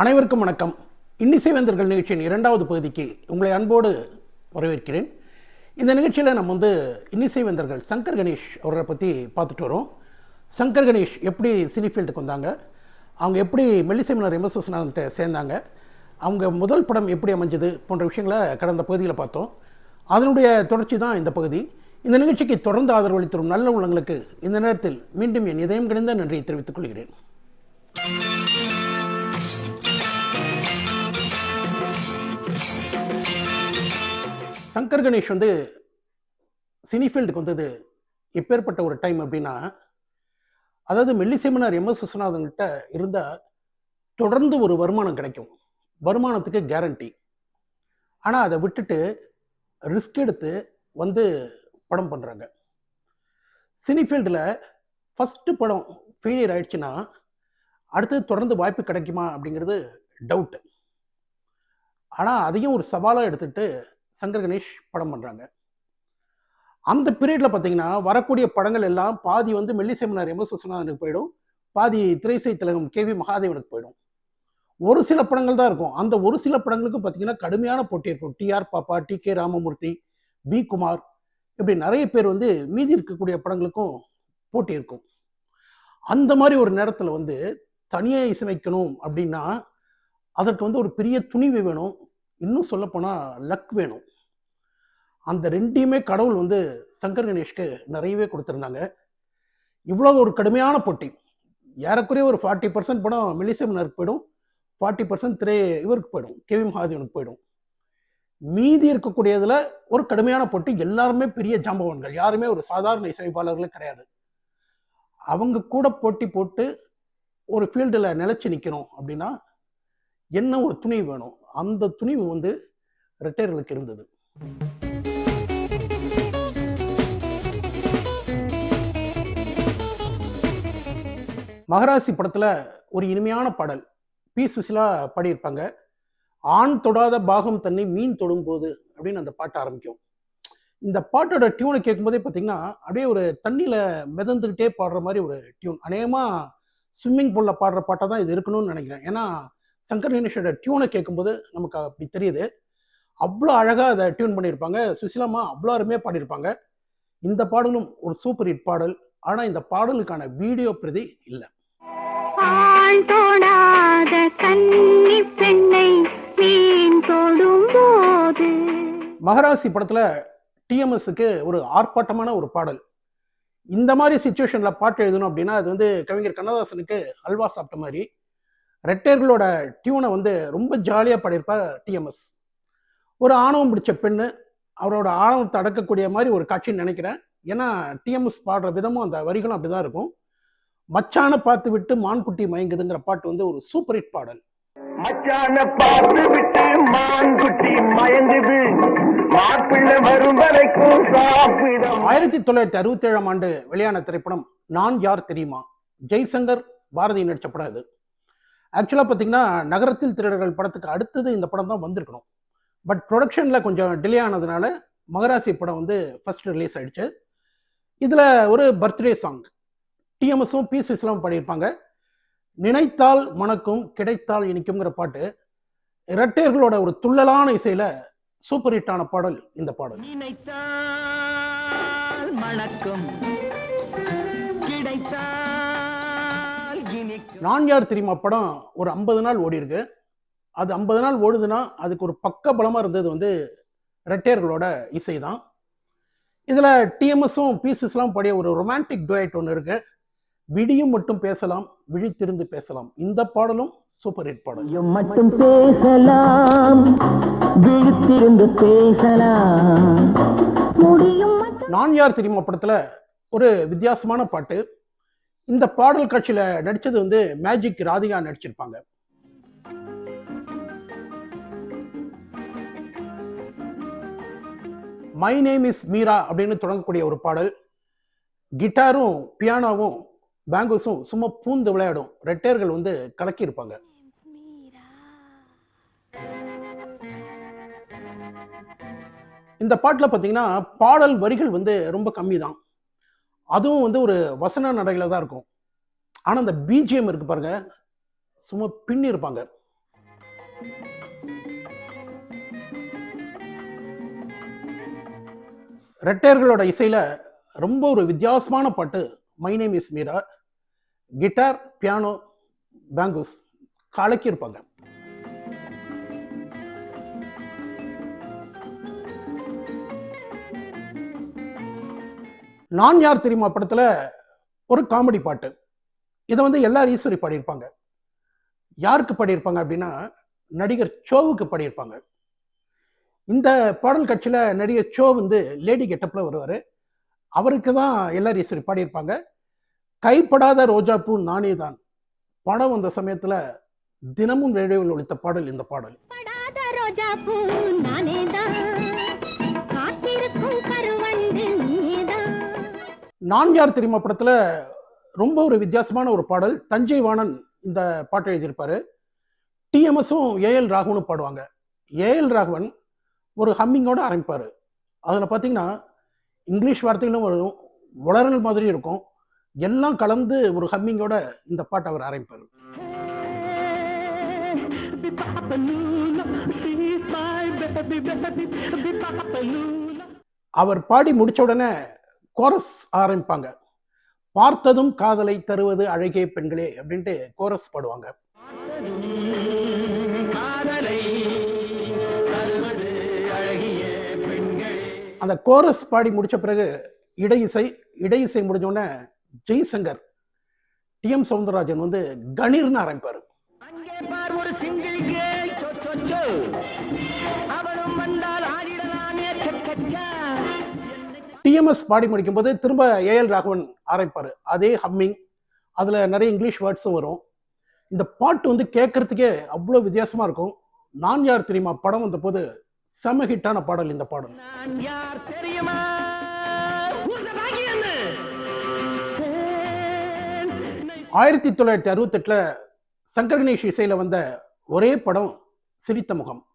அனைவருக்கும் வணக்கம். இன்னிசை வேந்தர்கள் நிகழ்ச்சியின் இரண்டாவது பகுதிக்கு உங்களை அன்போடு வரவேற்கிறேன். இந்த நிகழ்ச்சியில் நம்ம வந்து இன்னிசை வேந்தர்கள் சங்கர் கணேஷ் அவர்களை பற்றி பார்த்துட்டு வரோம். சங்கர் கணேஷ் எப்படி சினி ஃபீல்டுக்கு வந்தாங்க? அவங்க எப்படி மெல்லிசை மன்னர் எம் எஸ் விஸ்வநாதன்கிட்ட சேர்ந்தாங்க? அவங்க முதல் படம் எப்படி அமைஞ்சது போன்ற விஷயங்களை கடந்த பகுதியில் பார்த்தோம். அதனுடைய தொடர்ச்சி தான் இந்த பகுதி. இந்த நிகழ்ச்சிக்கு தொடர்ந்து ஆதரவு நல்ல உள்ளங்களுக்கு இந்த நேரத்தில் மீண்டும் என் இதயம் கிடந்த நன்றியை தெரிவித்துக் கொள்கிறேன். சங்கர் கணேஷ் வந்து சினிஃபீல்டுக்கு வந்தது எப்பேற்பட்ட ஒரு டைம் அப்படின்னா அதாவது மெல்லிசைமனார் எம் எஸ் விஸ்வநாதன்கிட்ட இருந்தால் தொடர்ந்து ஒரு வருமானம் கிடைக்கும். வருமானத்துக்கு கேரண்டி ஆனால் அதை விட்டுட்டு ரிஸ்க் எடுத்து வந்து படம் பண்ணுறாங்க சினிஃபீல்டில் ஃபஸ்ட்டு படம் ஃபெயிலியர் ஆயிடுச்சுன்னா அடுத்தது தொடர்ந்து வாய்ப்பு கிடைக்குமா அப்படிங்கிறது டவுட்டு ஆனால் அதையும் ஒரு சவாலாக எடுத்துகிட்டு சங்கர் கணேஷ் படம் பண்ணுறாங்க அந்த பீரியடில் பார்த்தீங்கன்னா வரக்கூடிய படங்கள் எல்லாம் பாதி வந்து மெல்லிசெமனார் எம் எஸ் விஸ்வநாதனுக்கு போயிடும். பாதி திரைசை திலகம் கே வி மகாதேவனுக்கு போயிடும். ஒரு சில படங்கள் தான் இருக்கும். அந்த ஒரு சில படங்களுக்கு பார்த்தீங்கன்னா கடுமையான போட்டி இருக்கும். TR Pappa T K Ramamoorthy P Kumar இப்படி நிறைய பேர் வந்து மீதி இருக்கக்கூடிய படங்களுக்கும் போட்டி இருக்கும். அந்த மாதிரி ஒரு நேரத்தில் வந்து தனியாக இசைமைக்கணும் அப்படின்னா அதற்கு வந்து ஒரு பெரிய துணிவு வேணும். இன்னும் சொல்லப்போனால் லக் வேணும். அந்த ரெண்டையுமே கடவுள் வந்து சங்கர் கணேஷ்க்கு நிறையவே கொடுத்துருந்தாங்க. இவ்வளோ ஒரு கடுமையான போட்டி. ஏறக்குறைய ஒரு ஃபார்ட்டி பர்சன்ட் படம் மெலிசெமனருக்கு போயிடும். ஃபார்ட்டி பர்சன்ட் திரை இவருக்கு போயிடும். கேவி மகாதேவனுக்கு போயிடும். மீதி இருக்கக்கூடியதில் ஒரு கடுமையான போட்டி எல்லாருமே பெரிய ஜாம்பவான்கள். யாருமே ஒரு சாதாரண இசையமைப்பாளர்களே கிடையாது. அவங்க கூட போட்டி போட்டு ஒரு ஃபீல்டில் நிலச்சி நிற்கணும் அப்படின்னா என்ன ஒரு துணி வேணும்? அந்த துணிவு வந்து ரிட்டையர்களுக்கு இருந்தது. மகராசி படத்தில் ஒரு இனிமையான பாடல். பி. சுசிலா பாடியிருப்பாங்க. ஆண் தொடாத பாகம் தன்னை மீன் தொடும்போது அப்படின்னு அந்த பாட்டு ஆரம்பிக்கும். இந்த பாட்டோட டியூனை கேட்கும்போதே பார்த்தீங்கன்னா அப்படியே ஒரு தண்ணியில் மிதந்துக்கிட்டே பாடுற மாதிரி ஒரு டியூன் அநேகமாக ஸ்விம்மிங் பூலில் பாடுற பாட்டாக தான் இது இருக்கணும்னு நினைக்கிறேன். ஏன்னா சங்கர் கணேஷோட டியூனை கேட்கும்போது நமக்கு அப்படி தெரியுது. அவ்வளோ அழகாக அதை டியூன் பண்ணியிருப்பாங்க. சுசிலாமா அவ்வளோ அருமையாக பாடியிருப்பாங்க. இந்த பாடலும் ஒரு சூப்பர் ஹிட் பாடல். ஆனால் இந்த பாடலுக்கான வீடியோ பிரதி இல்லை. மகராசி படத்தில் டிஎம்எஸ்க்கு ஒரு ஆர்ப்பாட்டமான ஒரு பாடல். இந்த மாதிரி சுச்சுவேஷனில் பாட்டு எழுதணும் அப்படின்னா அது வந்து கவிஞர் கண்ணதாசனுக்கு அல்வா சாப்பிட்ட மாதிரி. ரெட்டையர்களோட டியூனை வந்து ரொம்ப ஜாலியாக பாடியிருப்பார் டிஎம்எஸ் ஒரு ஆணவம் பிடிச்ச பெண்ணு அவரோட ஆணவத்தை அடக்கக்கூடிய மாதிரி ஒரு காட்சின்னு நினைக்கிறேன். ஏன்னா டிஎம்எஸ் பாடுற விதமும் அந்த வரிகளும் அப்படிதான் இருக்கும். மச்சான பார்த்து விட்டு மான்குட்டி மயங்குதுங்கிற பாட்டு வந்து ஒரு சூப்பர் ஹிட் பாடல். மச்சான பார்த்து விட்டு மான்குட்டி மயங்குது. ஆயிரத்தி தொள்ளாயிரத்தி அறுபத்தி ஏழாம் ஆண்டு வெளியான திரைப்படம் நான் யார் தெரியுமா? ஜெய்சங்கர் பாரதி நடித்த படம் இது. ஆக்சுவலாக பார்த்தீங்கன்னா நகரத்தில் திருடர்கள் படத்துக்கு அடுத்தது இந்த படம் தான் வந்திருக்கணும். பட் ப்ரொடக்ஷனில் கொஞ்சம் டிலே ஆனதுனால மகராசி படம் வந்து ஃபர்ஸ்ட் ரிலீஸ் ஆயிடுச்சு. இதில் ஒரு பர்த்டே சாங் டிஎம்எஸும் பி சுவிஸ்லாம் பாடியிருப்பாங்க. நினைத்தால் மணக்கும் கிடைத்தால் இனிக்குங்கிற பாட்டு. இரட்டையர்களோட ஒரு துள்ளலான இசையில சூப்பர் ஹிட்டான பாடல் இந்த பாடல். நினைத்தால் மணக்கும் நான் யார் தெரியுமா? படம் ஒரு ஐம்பது நாள் ஓடி இருக்கு அது ஐம்பது நாள் ஓடுதுன்னா அதுக்கு ஒரு பக்க பலமாக இருந்தது வந்து ரெட்டையர்களோட இசை தான். இதில் டிஎம்எஸும் பீசஸ்லாம் பாடிய ஒரு ரொமான்டிக் டுவைட் ஒன்று இருக்கு. விடியும் மட்டும் பேசலாம் விழித்திருந்து பேசலாம். இந்த பாடலும் சூப்பர் ஹிட் பாடல். மட்டும் பேசலாம் விழித்திருந்து பேசலாம். நான் யார் தெரியுமா? படத்தில் ஒரு வித்தியாசமான பாட்டு. இந்த பாடல் காட்சியில் நடித்தது வந்து மேஜிக் ராதிகா நடிச்சிருப்பாங்க. மை நேம் இஸ் மீரா அப்படின்னு தொடங்கக்கூடிய ஒரு பாடல். கிட்டாரும் பியானோவும் பேங்கோஸும் சும்மா பூந்து விளையாடும். ரெட்டையர்கள் வந்து கலக்கியிருப்பாங்க. இந்த பாட்டில் பார்த்தீங்கன்னா பாடல் வரிகள் வந்து ரொம்ப கம்மி தான் அதுவும் வந்து ஒரு வசன நடையில் தான் இருக்கும். ஆனால் அந்த பிஜிஎம் இருக்கு பாருங்க. சும்மா பின்னி இருப்பாங்க. ரெட்டையர்களோட இசையில் ரொம்ப ஒரு வித்தியாசமான பாட்டு. My name is Meera guitar piano bongos கலக்கியிருப்பாங்க. நான் யார் தெரியுமா படத்தில்? ஒரு காமெடி பாட்டு. இதை வந்து எல்லார் ஈஸ்வரி பாடியிருப்பாங்க. யாருக்கு பாடியிருப்பாங்க அப்படின்னா நடிகர் சோவுக்கு பாடியிருப்பாங்க. இந்த பாடல் கட்சியில் நடிகர் சோ வந்து லேடி கெட்டப்பில் வருவார். அவருக்கு தான் எல்லார் ஈஸ்வரி பாடியிருப்பாங்க. கைப்படாத ரோஜாப்பூ நானே தான். படம் வந்த சமயத்தில் தினமும் ரேடியோவில் ஒழித்த பாடல் இந்த பாடல். நானே தான். நான் யார் தெரியுமா படத்தில் ரொம்ப ஒரு வித்தியாசமான ஒரு பாடல். தஞ்சை வாணன் இந்த பாட்டை எழுதியிருப்பாரு. டிஎம்எஸும் ஏஎல் ராகவனும் பாடுவாங்க. ஏஎல் ராகவன் ஒரு ஹம்மிங்கோட ஆரம்பிப்பார். அதில் பார்த்தீங்கன்னா இங்கிலீஷ் வார்த்தைகளும் வரும் உளறல் மாதிரி இருக்கும். எல்லாம் கலந்து ஒரு ஹம்மிங்கோட இந்த பாட்டை அவர் ஆரம்பிப்பார். அவர் பாடி முடிச்ச உடனே கோரஸ் ஆரம்பிப்பாங்க. பார்த்ததும் காதலை தருவது அழகிய பெண்களே அப்படின்ட்டு கோரஸ் பாடுவாங்க. அந்த கோரஸ் பாடி முடிச்ச பிறகு இடை இசை இடை இசை முடிஞ்ச உடனே ஜெய்சங்கர் டி எம் சவுந்தரராஜன் வந்து கணீர்னு ஆரம்பிப்பாரு. அவளும் வந்தால் ஆடிடலாமே சக்கச்சா டிஎம்எஸ் பாடி முடிக்கும் போது திரும்ப ஏஎல் ராகவன் ஆரம்பிப்பாரு. அதே ஹம்மிங் அதுல நிறைய இங்கிலீஷ் வேர்ட்ஸும் வரும். இந்த பாட்டு வந்து கேட்கறதுக்கே அவ்வளோ வித்தியாசமா இருக்கும். நான் யார் தெரியுமா? படம் வந்த போது செம ஹிட்டான பாடல் இந்த பாடல். ஆயிரத்தி தொள்ளாயிரத்தி அறுபத்தெட்டில் சங்கர் கணேஷ் இசையில் வந்த ஒரே படம் சிரித்த முகம்.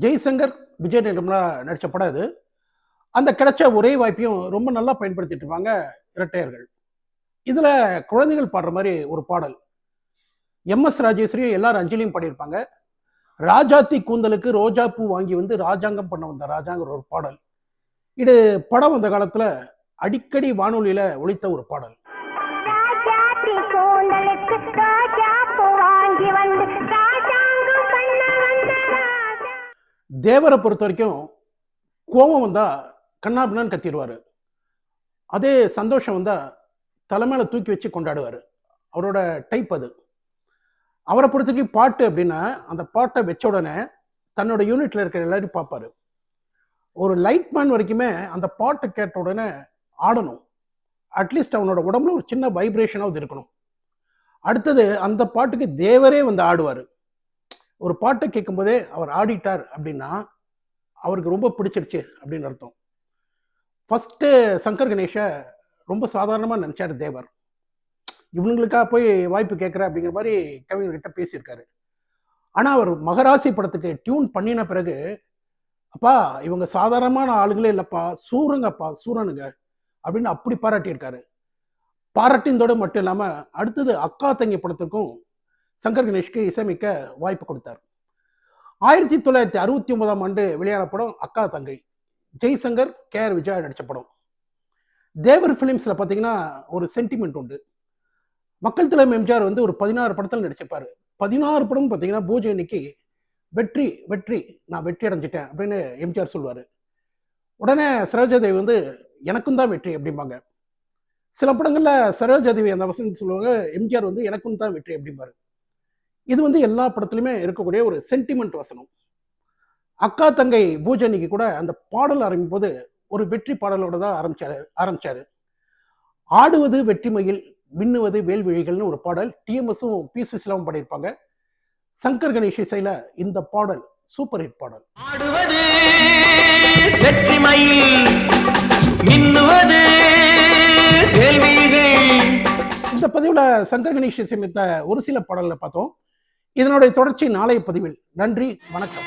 ஜெய்சங்கர் விஜய் நிர்மலா நடித்த படம் இது அந்த கிடைச்ச ஒரே வாய்ப்பையும் ரொம்ப நல்லா பயன்படுத்திட்டு இருப்பாங்க இரட்டையர்கள். இதில் குழந்தைகள் பாடுற மாதிரி ஒரு பாடல். எம்எஸ் ராஜேஸ்வரியும் எல்லாரும் அஞ்சலியும் பாடியிருப்பாங்க. ராஜாத்தி கூந்தலுக்கு ரோஜா பூ வாங்கி வந்து ராஜாங்கம் பண்ண வந்த ராஜாங்கிற ஒரு பாடல். இது படம் வந்த காலத்தில் அடிக்கடி வானொலியில் ஒலித்த ஒரு பாடல். தேவரை பொறுத்த வரைக்கும் கோபம் வந்தா கண்ணாபின்னு கத்திடுவார். அதே சந்தோஷம் வந்தால் தலைமையில தூக்கி வச்சு கொண்டாடுவார். அவரோட டைப் அது. அவரை பொறுத்த வரைக்கும் பாட்டு அப்படின்னா அந்த பாட்டை வச்ச உடனே தன்னோட யூனிட்ல இருக்கிற எல்லாரையும் பார்ப்பார். ஒரு லைட் மேன் வரைக்குமே அந்த பாட்டை கேட்ட உடனே ஆடணும். அட்லீஸ்ட் அவனோட உடம்புல ஒரு சின்ன வைப்ரேஷனாவது இருக்கணும். அடுத்தது அந்த பாட்டுக்கு தேவரே வந்து ஆடுவார். ஒரு பாட்டை கேட்கும்போதே அவர் ஆடிட்டார் அப்படின்னா அவருக்கு ரொம்ப பிடிச்சிருச்சு அப்படின்னு அர்த்தம். ஃபஸ்ட்டு சங்கர் கணேஷை ரொம்ப சாதாரணமாக நினச்சார் தேவர். இவனுங்களுக்காக போய் வாய்ப்பு கேட்குற அப்படிங்கிற மாதிரி கவிஞர்கிட்ட பேசியிருக்காரு. ஆனால் அவர் மகராசி படத்துக்கு டியூன் பண்ணின பிறகு அப்பா இவங்க சாதாரணமான ஆளுங்களே இல்லைப்பா சூரங்கப்பா சூரனுங்க அப்படின்னு அப்படி பாராட்டியிருக்காரு. பாராட்டினதோடு மட்டும் இல்லாமல் அடுத்தது அக்கா தங்கி படத்துக்கும் சங்கர் கணேஷ்க்கு இசையமைக்க வாய்ப்பு கொடுத்தார். ஆயிரத்தி தொள்ளாயிரத்தி அறுபத்தி ஒன்பதாம் ஆண்டு வெளியான படம் அக்கா தங்கை. ஜெய்சங்கர் கே ஆர் விஜயா நடித்த படம் தேவர் ஃபிலிம்ஸில் பார்த்தீங்கன்னா ஒரு சென்டிமெண்ட் உண்டு. மக்கள் தலைமை எம்ஜிஆர் வந்து ஒரு பதினாறு படத்தில் நடிச்சிருப்பார். பதினாறு படம் பார்த்தீங்கன்னா பூஜை அன்னைக்கு வெற்றி வெற்றி நான் வெற்றி அடைஞ்சிட்டேன் அப்படின்னு எம்ஜிஆர் சொல்லுவார். உடனே சரோஜாதேவி வந்து எனக்கும் தான் வெற்றி அப்படிம்பாங்க. சில படங்களில் சரோஜாதேவி அந்த வசனம் சொல்லுவாங்க எம்ஜிஆர் வந்து எனக்கும் தான் வெற்றி அப்படிம்பாரு. இது வந்து எல்லா படத்துலையுமே இருக்கக்கூடிய ஒரு சென்டிமெண்ட் வசனம். அக்கா தங்கை பூஜனிக்கு கூட அந்த பாடல் ஆரம்பிக்கும் போது ஒரு வெற்றி பாடலோட தான் ஆரம்பிச்சாரு ஆரம்பிச்சாரு. ஆடுவது வெற்றிமையில் மின்னுவது வேல்விழிகள்னு ஒரு பாடல். டிஎம்எஸும் பி சுசிலாவும் பாடியிருப்பாங்க. சங்கர் கணேஷ் இசையில இந்த பாடல் சூப்பர் ஹிட் பாடல். ஆடுவது வெற்றிமயில் மின்னுவது இந்த பதிவில் சங்கர் கணேஷ் இசையமைத்த ஒரு சில பாடல்களை பார்த்தோம். இதனுடைய தொடர்ச்சி நாளைய பதிவில். நன்றி வணக்கம்.